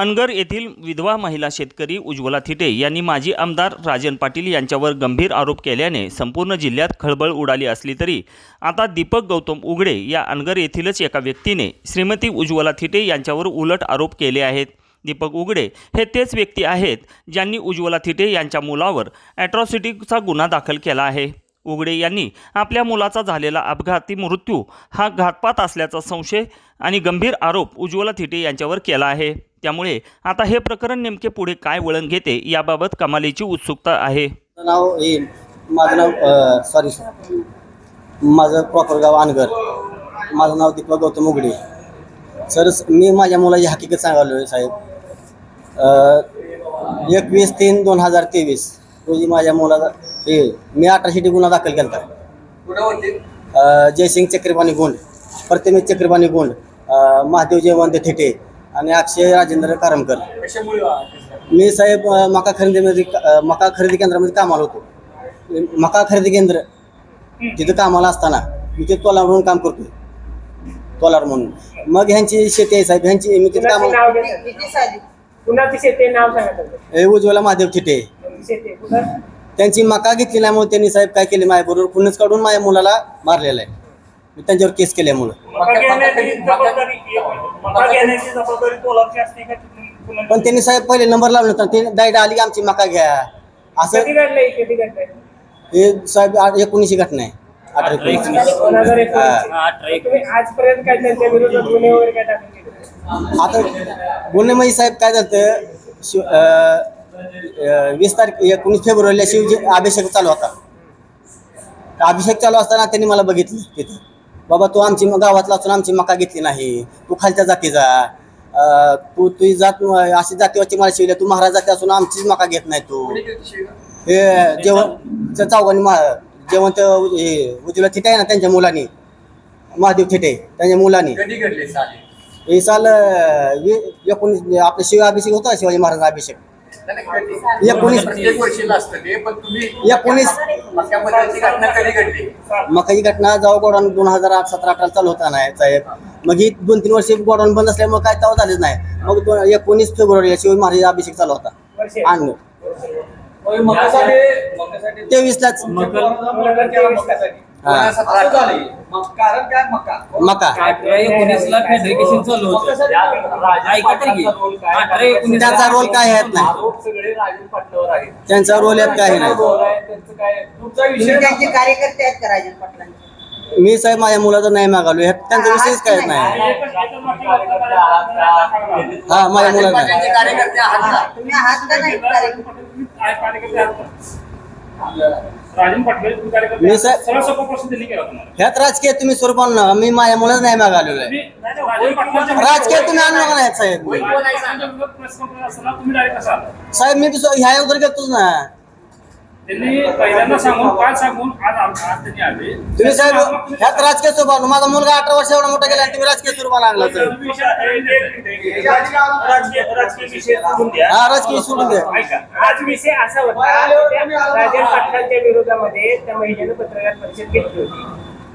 अनगर येथील विधवा महिला शेतकरी उज्ज्वला थिटे यांनी माजी आमदार राजन पाटील यांच्यावर गंभीर आरोप केल्याने संपूर्ण जिल्ह्यात खळबळ उडाली असली तरी आता दीपक गौतम उघडे या अनगर येथीलच एका व्यक्तीने श्रीमती उज्ज्वला थिटे यांच्यावर उलट आरोप केले आहेत. दीपक उघडे हे तेच व्यक्ती आहेत ज्यांनी उज्ज्वला थिटे यांच्या मुलावर ॲट्रॉसिटीचा गुन्हा दाखल केला आहे. उघडे यांनी आपल्या मुलाचा झालेला अपघाती मृत्यू हा घातपात असल्याचा संशय आणि गंभीर आरोप उज्ज्वला थिटे यांच्यावर केला आहे. त्यामुळे आता हे प्रकरण नेमके पुढे काय वळण घेते याबाबत कमालीची उत्सुकता आहे. नाव हे माझं नाव सॉरी सर माझं प्रॉपर गाव अनगर. माझं नाव दीपक गौतम उघडे. सर मी माझ्या मुलाची हकीकत सांगालो आहे साहेब. एकवीस तीन दोन हजार तेवीस रोजी माझ्या मुलाला हे मी अठराशे गुन्हा दाखल केला होता जयसिंग चक्रपाणी गोंड प्रतिमेश चक्रपाणी गोंड महादेव जयवंत थेटे आणि अक्षय राजेंद्र कारमकर मी साहेब मका खरेदीमध्ये मका खरेदी केंद्रामध्ये कामाला होतो. मका खरेदी केंद्र तिथं कामाला असताना मी ते तोलार म्हणून काम करतोय. तोलार म्हणून. मग ह्यांची शेती आहे साहेब ह्यांची मी तिथं कामाला. हे उज्ज्वला महादेव. कुणा- त्यांची मका घेतली नाही म्हणून त्यांनी साहेब काय केले? माझ्याबरोबर खुन्नस काढून माझ्या मुलाला मारलेलं आहे. त्यांच्यावर केस केल्यामुळं मका घेण्याची जबाबदारी मका घेण्याची जबाबदारी तोलाची असते का कुणाची? पण त्यांनी साहेब पहिले नंबर लावले होता डायरेक्ट आली की आमची मका घ्या. असं कधी घडलंय कधी घडलंय हे साहेब आ- एकोणीसशे घटना आहे. अठरा एकोणीस. दोन हज़ार हा. एकोणीस तुम्ही आजपर्यंत काय त्यांच्या विरोधात गुन्हे वगैरे काय दाखल केले? आता गुन्हेमाई साहेब काय झालं शिव अं, अं, वीस तारीख एकोणीस फेब्रुवारीला शिवजी अभिषेक चालू होता. अभिषेक चालू असताना त्यांनी मला बघितलं तिथं. बाबा तू आमची गावातला असून आमची मका घेतली नाही. तू खालच्या जातीचा अं, तू तुझी जात अशी जातीवरची मला शिवल्या तू महाराज जाती असून आमचीच मका घेत नाही तू. हे जेवण चौघांनी मा जेवण ते हे उज्ज्वला थिटे आहे ना त्यांच्या मुलांनी? महादेव थिटे त्यांच्या मुलांनी. कधी घडले साले? हे साल अं, वी- एकोणीस आपलं शिव अभिषेक होता शिवाजी महाराज अभिषेक? एकोणीस- प्रत्येक वर्षीला असतं ते पण तुम्ही एकोणीस घटना कधी घडली? मग ही घटना जेव्हा गोडाऊन दोन हजार आठ सतरा अठरा चालू होता नाही साहेब. मग ही दोन तीन वर्ष गोडाऊन बंद असल्यामुळे काय तेव्हा झालेच नाही. मग दोन एकोणीस फेब्रुवारीला शिवाजी महाराज अभिषेक चालू होता. आणि तेवीस लाच. कारण काय? मका. मका. अठरा एकोणीसला फॅब्रिकेशन चालू होतं. ऐका तरी घे. अठरा एकोणीस त्यांचा रोल काय आरोप सगळे पाटलावर आहेत. त्यांचा रोल यात काय नाही. रोल आहे, त्यांचं काय? तुमचा विषय तुम्ही त्यांचे कार्यकर्ते आहेत का राजन पाटलांचे? मी साहेब माझ्या मुलाचं नाही मागालो ह्यात त्यांचा विषयच काय नाही. हा माझ्या मुलाला नाही त्यांचे कार्यकर्ते आहात ना तुम्ही आहात का नाही? कार्यकर्ते राजन पाटील तुम्ही कार्यकर्ते मी साहेब- सरळ सोपा प्रश्न त्यांनी केला तुम्हाला ह्यात राजकीय तुम्ही स्वरूपानं मी माझ्या मुलाचं नाही मागालेलो आहे तुम्ही- राजन पाटलांच्या राजकीय तुम्ही आणलं का नाही साहेब आहे विरोधात press conference असताना तुम्ही? साहेब मी स्व- ह्या अगोदर घेतोच ना त्यांनी पहिल्यांदा सांगून काल सांगून आज आम- आज त्यांनी आले. तुम्ही साहेब ह्यात राजकीय स्वरूपानं माझा मुलगा अठरा वर्ष एवढा मोठा गेला आणि तुम्ही राजकीय स्वरूपाला आणला साहेब. राजकीय राजकीय विषय सोडून द्या. हा राजकीय सोडून द्या. ऐका. आज विषय असा होता त्या राजन पाटलांच्या विरोधामध्ये त्या महिलेनं पत्रकार परिषद घेतली होती.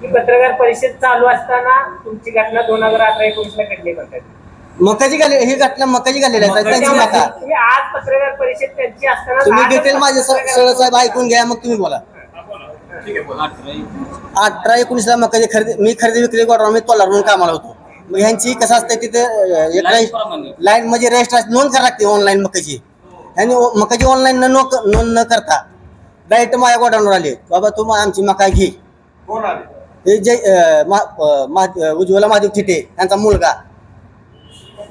ती पत्रकार परिषद चालू असताना तुमची घटना दोन हजार अठरा एकोणीस ला घडली म्हणतात मकाची घाली ही घटना मकाची घालेली आहे त्यांची मका तुम्ही आज पत्रकार परिषद त्यांची असताना तुम्ही आज डिटेल माझे पत्रकार सरळ साहेब ऐकून घ्या मग तुम्ही बोला. ठीक आहे बोला अठरा एकोणीसला मकाची खरेदी मी खरेदी विक्री गोडाऊन मी तोलार म्हणून कामाला होतो. मग ह्यांची कसं असतं तिथे Line प्रमाणे. लाईन म्हणजे रजिस्ट्रेशन नोंद करावी लागते ऑनलाईन मकाची. ह्यांनी ओ- मकाची ऑनलाईन न नो- नोंद न करता डायरेक्ट माझ्या गोडाऊनवर आले. बाबा तू मा- आमची मका घे. कोण आले? हे जय अं, मा- अं, मा- अं, उज्ज्वला महादेव थिटे यांचा मुलगा.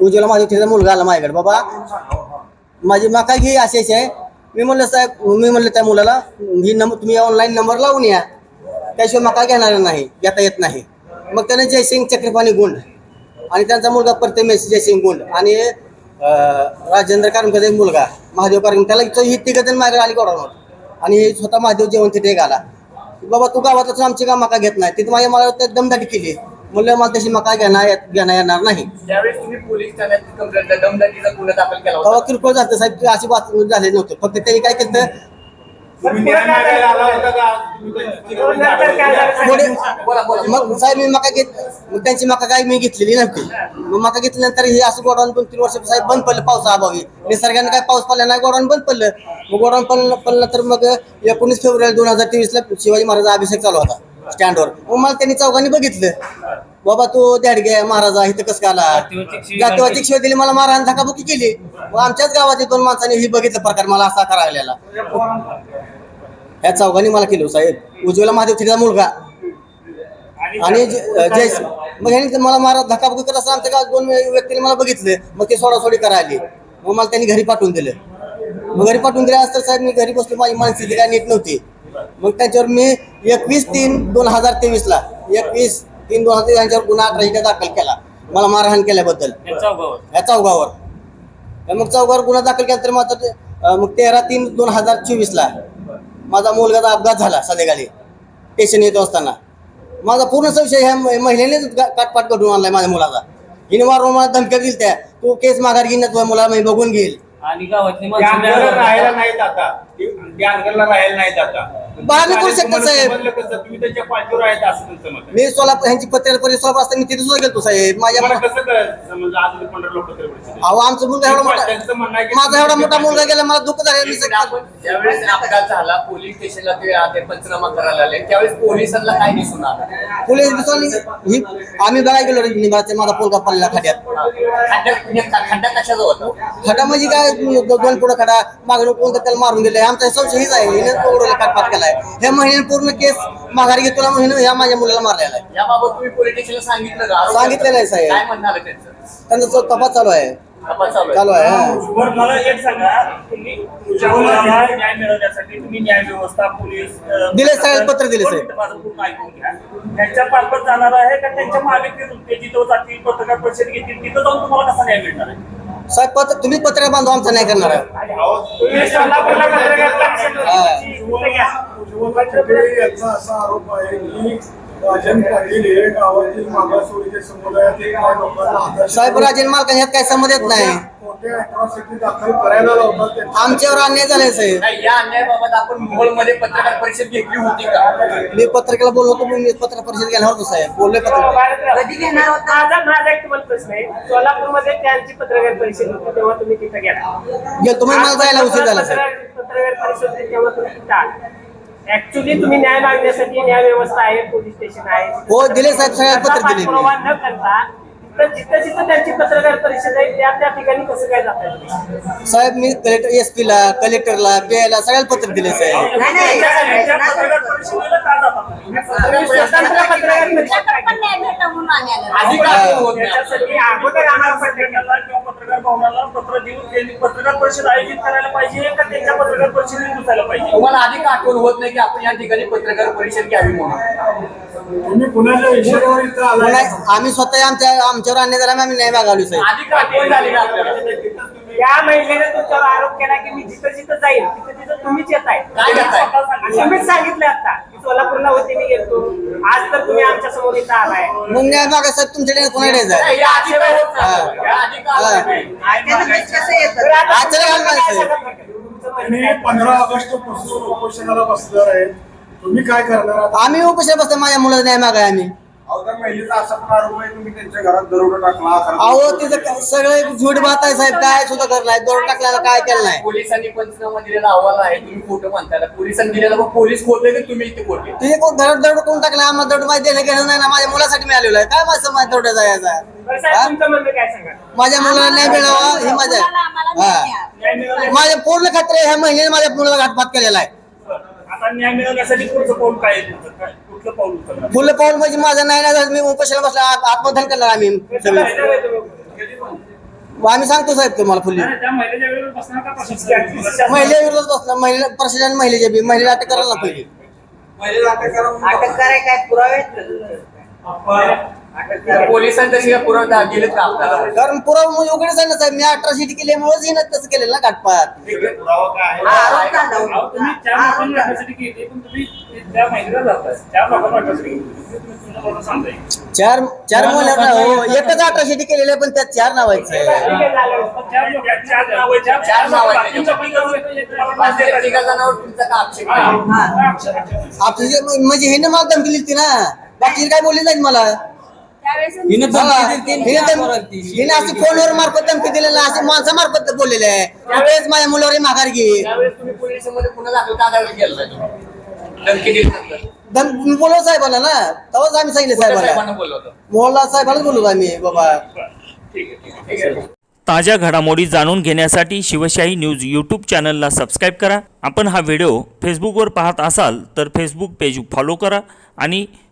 उज्ज्वला माझ्या थिटेचा मुलगा आला माझ्याकडे बाबा. माझी मका घे अशी अशी आहे. मी म्हणलं साहेब मी म्हणलं त्या मुलाला ही नंबर तुम्ही ऑनलाईन नंबर लावून या. त्याशिवाय मका घेणार नाही घेता येत नाही. मग त्याने जयसिंग चक्रपाणी गुंड आणि त्यांचा मुलगा प्रथमेश जयसिंग गुंड आणि राजेंद्र कारंगचा एक मुलगा महादेव कारंकर त्याला ही तिघजण मागे आली गोडावर आणि स्वतः महादेव जेवण तिथे एक आला बाबा तू गावातच आमची का मका घेत नाही? तिथं माझ्या मला ते दमदाटी केली म्हणलं मला तशी मका घेणार घेणार येणार नाही. ज्यावेळेस तुम्ही पोलीस ठाण्यात कंप्लेंट दमदाटीचा गुन्हा दाखल केला तेव्हा किरकोळ झालं साहेब ते अशी बात झाले नव्हते. फक्त त्यांनी काय केलं? पुढे मग साहेब मी मका घेत मग त्यांची मका काय मी घेतलेली नव्हती. मग मका घेतल्यानंतर हे असं गोडाऊन दोन तीन वर्ष साहेब बंद पडलं पावसा अभावी. निसर्गाने काय पाऊस पडला नाही गोडाऊन बंद पडलं. मग गोडाऊन पडलं पडलं तर मग एकोणीस फेब्रुवारी दोन हजार तेवीसला शिवाजी महाराज अभिषेक चालू होता. स्टँडवर. मग मला त्यांनी चौघांनी बघितलं. बाबा तू द्याडगे महाराजा इथं कसं का आला? जातीवाचक शिवी जातीवाचक शिवाय दिली मला मारहाण धकाबुकी केली. मग आमच्याच गावातील दोन माणसांनी ही बघितलं प्रकार मला असा करायला या चौघांनी मला केलं साहेब. उज्ज्वला महादेव तिचा मुलगा. आणि जय मग ह्यांनी मला मारा धक्काबुक्की करत असताना आमच्या गावात दोन व्यक्तीने मला बघितलं. मग ते सोडासोडी करायला. मग मला त्यांनी घरी पाठवून दिलं. मग घरी पाठवून दिलं असतं साहेब मी घरी बसलो माझी मानसिकता काय नीट नव्हती. मग त्याच्यावर मी एकवीस तीन दोन हजार तेवीसला एकवीस तीन दोन हजार तेवीस यांच्यावर गुन्हा अठराशे दाखल केला. मला मारहाण केल्याबद्दल. या चौघावर मग चौघावर गुन्हा दाखल केला तर मग आता ते, अं, मग तेरा तीन दोन हजार चोवीसला माझा मुलगाचा अपघात झाला संध्याकाळी. स्टेशन येतो असताना. माझा पूर्ण संशय ह्या म- महिलेनेच काटपाट करून आणलाय माझ्या मुलाचा. हिने वारंवार मला धमक्या दिल त्या. तू केस माघार घेईन तुझ्या मुलाला मी बघून घेईल. आणि गावातली राहायला नाहीत आता राहायला नाहीत आता करू शकत, साहेब. मी सोलापूर ह्यांची पत्रिका परिसर सोलापूर असताना मी तिथे सुद्धा गेलो साहेब. माझ्या? अहो आमचा मुलगा एवढा मोठा माझा एवढा मोठा मुलगा गेला मला दुःख झालं. मी ज्यावेळेस अपघात झाला पोलीस स्टेशनला ते पंचनामा करायला आले त्यावेळेस पोलिसांना काय दिसून आलं? पोलीस ही आम्ही बघायला गेलो निघाला माझा पोलगा पडलेला खाड्यात खड्डा खड्डा कशाचा होता? खडा म्हणजे काय? दोन पुढं खडा. मागणं कोणतं त्याला मारून दिलंय? आमचा संशय हीच आहे. हिने काटपात केलाय ह्या महिन्याने पूर्ण केस माघारी घेतो ना म्हणून ह्या माझ्या मुलाला मारलेला आहे. याबाबत तुम्ही पोलीस स्टेशनला सांगितलं का? आरोप सांगितलेलं आहे, साहेब. काय म्हणणार आहे त्यांचं? त्यांचा जो तपास चालू आहे. तपास चालू आहे. चालू आहे हा. बरं मला एक सांगा तुम्ही तुमच्या मुलाला न्याय मिळवण्यासाठी तुम्ही न्याय व्यवस्था पोलीस अं, दिले साहेब, पत्र दिले साहेब. मिनिटं माझं पूर्ण ऐकून घ्या. त्यांच्या जाणार आहे का? त्यांच्या मागे फिरून ते जिथं जातील पत्रकार परिषद घेतील तिथं जाऊन तुम्हाला कसा न्याय मिळणार आहे? साहेब पत्र तुम्ही पत्र बांधू आमचा नाही करणार आहे हा. याचा असा आरोप की राजन पाटील हे गावातील मागासवर्गीय समुदायातील काही लोकांना आदर्श साहेब राजन मालकांनी यात काही समज येत नाही. कोणत्या अट्रॉसिटी दाखल करायला लावतात त्यांच्या- आमच्यावर अन्याय झालाय साहेब. नाही, या अन्यायाबाबत आपण मोहोळमध्ये पत्रकार परिषद घेतली होती का? मी पत्रकाला बोललो होतो मी पत्र परिषद घेणार होतो साहेब. बोललोय पत्रकार. कधी घेणार होता? माझा माझा एक तुम्हाला प्रश्न आहे. सोलापूरमध्ये त्यांची पत्रकार परिषद होती तेव्हा तुम्ही तिथे गेला. गेलो तुम्ही मला जायला उशीर झाला साहेब. पत्रकार पत्रकार परिषद होती तेव्हा तुम्ही तिथे आला. ऍक्च्युली तुम्ही न्याय मागण्यासाठी न्याय व्यवस्था आहे पोलीस स्टेशन आहे. हो, दिले साहेब, सगळ्यात पत्र दिले न करता तर जिथं जिथं त्यांची पत्रकार परिषद आहे त्या त्या ठिकाणी कसं काय जातात साहेब मी कलेक्टर एस पी ला कलेक्टरला पीआयला सगळ्याला पत्र दिले साहेब नाही नाही त्यांच्या नाही, पत्रकार परिषदेला का जातात तुम्ही? स्वतंत्र पत्रकार परिषद काय अधिकार होत नाही त्याच्यासाठी अगोदर आम्हाला पत्रकार पत्रकाराला किंवा पत्रकार भवनाला पत्र देऊन त्यांनी पत्रकार परिषद आयोजित करायला पाहिजे का त्यांच्या पत्रकार परिषदेत पाहिजे तुम्हाला अधिक आठवण होत नाही की आपण या ठिकाणी पत्रकार परिषद घ्यावी म्हणून तुम्ही कुणाच्या इशाऱ्यावर इथं आलाय पुन्हा आम्ही स्वतः आमच्या आमच्यावर अन्याय झाला आम्ही न्याय मागावली साहेब. अधिक आठवण झाली ना आपल्याला या महिलेने तुमच्यावर आरोप केला की मी जिथं जिथं जाईल तिथं तिथं तुम्हीच येत आहे. काय करताय? आणि तुम्हीच सांगितलं आता की सोलापूरला होते मी गेलतो. आज तर तुम्ही आमच्यासमोर इथं आलाय. मग न्याय मागा साहेब तुमच्याकडे कोणाकडे जायचं नाही, या अधिकार होत नाही. या अधिकार नाही. त्यांना कसं तर येतं? आता आज तरी तुम्ही घाल काय माणसं. सांगत नाही? तुमचं म्हणणं तुम्ही काय? पंधरा ऑगस्टपासून उपोषणाला बसणार आहेत तुम्ही काय करणार? आहात आम्ही उपाशी बसतो माझ्या मुलाला न्याय मागाय आम्ही. अहो काय- सगळं झूट बात आहे साहेब काय सुद्धा करणार टाकल्याला काय केलं नाही? पोलिसांनी पंचनामा दिलेला अहवाल आहे तुम्ही खोटं म्हणताय. पोलिसांनी दिलेला मग पोलीस खोटे की तुम्ही इथे खोटे तिने कोण दरड दरड कोण टाकलं? आम्हाला दरड माहिती देणं घेणं नाही ना माझ्या मुलासाठी मी आलेलो आहे. काय माझं माझ्या दरड जायचा? माझ्या मुलाला न्याय मिळावा ही माझ्या हा. माझ्या पूर्ण खात्री ह्या महिन्याने माझ्या मुलाला घातपात केलेला आहे. आता न्याय मिळवण्यासाठी पुढचं पाऊल काय आहे तुमचं? काय कुठलं पाऊल उचलणार? फुल पाऊल म्हणजे माझं नाही नाही झालं मी उपाशाला बसला आत- आत्मधन करणार आम्ही कसं सगळे. आम्ही सांगतो साहेब तुम्हाला फुल्ली त्या महिलेच्या वेळेवर बसणार का महिला विरोधात महिला प्रशासन महिलेच्या बी महिलेला अटक करायला ना पहिली अटक कराय काय पुरावे आहेत? का आपल्याला कारण पुरावा उघडच आहे ना साहेब मी अठराशे केल्यामुळेच हिनं तसं केलेलं ना घाटपात हा, अहो. तुम्ही चार हा, लोकांना वाटण्यासाठी केली पण तुम्ही त्या महिन्याला जाताय चार लोकांना वाटण्यासाठी केली तुम्ही तुमच्या सांगताय? चार चार मुलं ना हो एकच अठराशे केलेलं आहे पण त्यात चार नावायचं चार लोक- चार नाव आहे, चार- चार नाव आहे. बाकीच्या पण पाच ते तिघा जणांवर तुमचा का आक्षेप आहे? आपली म्हणजे हिनं मला धमकी दिली होती ना. बाकी काय बोलली नाही मला? हिनं धमकी दिली, हिनं काय धम- बोलाल ती? हिनं असं फोनवर मार्फत धमकी दिलेलं असे माणसामार्फत बोललेलं आहे. त्यावेळेस माझ्या मुलावर माघार घे. त्यावेळेस तुम्ही पुन्हा दाखल का? धमकी दिली नंतर. धम बोलव साहेबांना ना. तेव्हाच आम्ही सांगितलं बोललो होतं. मोहल्ला साहेबांनाच बोलवतो आम्ही बाबा. ठीक आहे ताज्या घडामोडी जाणून घेण्यासाठी शिवशाही न्यूज यूट्यूब चॅनलला सबस्क्राईब करा. आपण हा व्हिडिओ फेसबुकवर पाहत असाल तर फेसबुक पेज फॉलो करा आणि